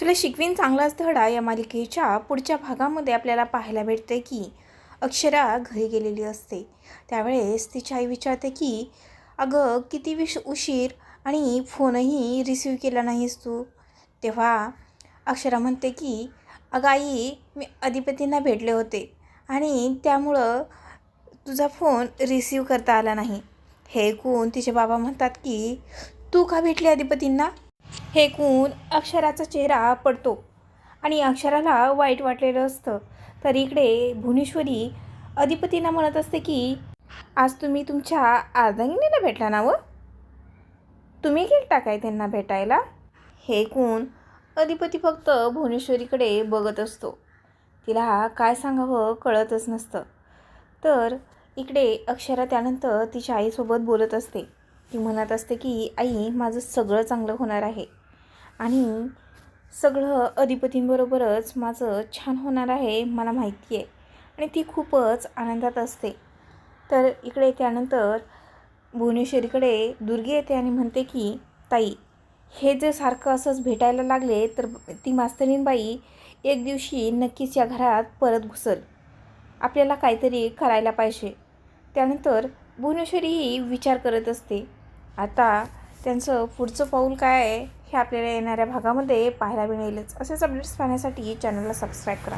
तुला शिकवीन चांगलाच धडा या मालिकेच्या पुढच्या भागामध्ये आपल्याला पाहायला भेटते की अक्षरा घरी गेलेली असते. त्यावेळेस तिची आई विचारते की अगं किती विश उशीर आणि फोनही रिसीव केला नाहीस तू? तेव्हा अक्षरा म्हणते की अगं आई मी अधिपतींना भेटले होते आणि त्यामुळं तुझा फोन रिसीव करता आला नाही. हे ऐकून तिचे बाबा म्हणतात की तू का भेटली अधिपतींना? हे ऐकून अक्षराचा चेहरा पडतो. आणि अक्षराला वाईट वाटलेलं असतं. तर इकडे भुवनेश्वरी अधिपतींना म्हणत असते की आज तुम्ही तुमच्या अर्धांगिनीला भेटला ना व? तुम्ही गेल टाकाय त्यांना भेटायला? हे कोण अधिपती फक्त भुवनेश्वरीकडे बघत असतो. तिला काय सांगावं कळतच नसतं. तर इकडे अक्षरा त्यानंतर तिच्या आईसोबत बोलत असते. ती म्हणत असते की आई माझं सगळं चांगलं होणार आहे. आणि सगळं अधिपतींबरोबरच माझं छान होणार आहे मला माहिती आहे. आणि ती खूपच आनंदात असते. तर इकडे त्यानंतर भुवनेश्वरीकडे दुर्गी येते आणि म्हणते की ताई हे जर सारखं असंच भेटायला लागले तर ती मास्तरीणबाई एक दिवशी नक्कीच या घरात परत घुसल. आपल्याला काहीतरी करायला पाहिजे. त्यानंतर भुवनेश्वरीही विचार करत असते. आता त्यांचं पुढचं पाऊल काय आहे? हे आपल्याला येणाऱ्या भागामध्ये पाहायला मिळेलच. असेच अपडेट्स पाहण्यासाठी चॅनलला सबस्क्राईब करा.